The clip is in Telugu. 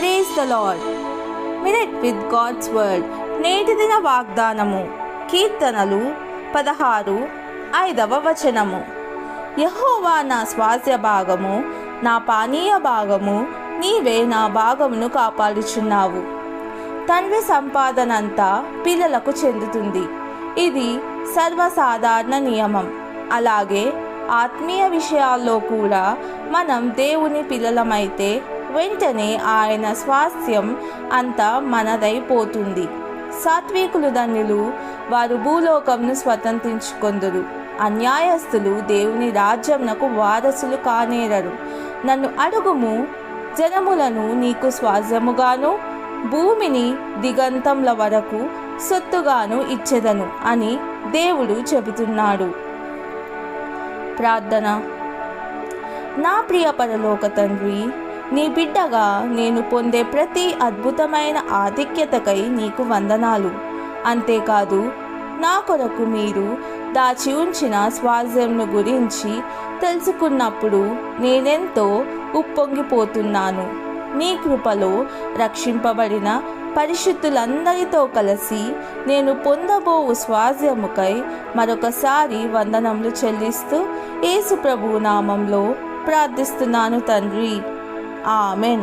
Praise the lord minute with God's word నేటి దిన వాగ్దానము. కీర్తనలు పదహారు ఐదవ వచనము. యహోవా నా స్వాస్య భాగము నా పానీయ భాగము నీవే నా భాగమును కాపాడుచున్నావు. తండ్రి సంపాదన అంతా పిల్లలకు చెందుతుంది. ఇది సర్వసాధారణ నియమం. అలాగే ఆత్మీయ విషయాల్లో కూడా మనం దేవుని పిల్లలమైతే వెంటనే ఆయన స్వాస్థ్యం అంతా మనదైపోతుంది సాత్వికులు ధన్యులు వారు భూలోకంను స్వతంత్రించుకొందురు. అన్యాయస్తులు దేవుని రాజ్యంనకు వారసులు కానేరరు. నన్ను అడుగుము జనములను నీకు స్వాస్థ్యముగాను భూమిని దిగంతంల వరకు సొత్తుగాను ఇచ్చెదను అని దేవుడు చెబుతున్నాడు. ప్రార్థన. నా ప్రియ పరలోక తండ్రి నీ బిడ్డగా నేను పొందే ప్రతి అద్భుతమైన ఆధిక్యతకై నీకు వందనాలు. అంతేకాదు నా కొరకు మీరు దాచి ఉంచిన స్వాజ్యంను గురించి తెలుసుకున్నప్పుడు నేనెంతో ఉప్పొంగిపోతున్నాను. నీ కృపలో రక్షింపబడిన పరిశుద్ధులందరితో కలిసి నేను పొందబోవు స్వాజ్యముకై మరొకసారి వందనములు చెల్లిస్తూ యేసు ప్రభు నామంలో ప్రార్థిస్తున్నాను తండ్రి. ആമേൻ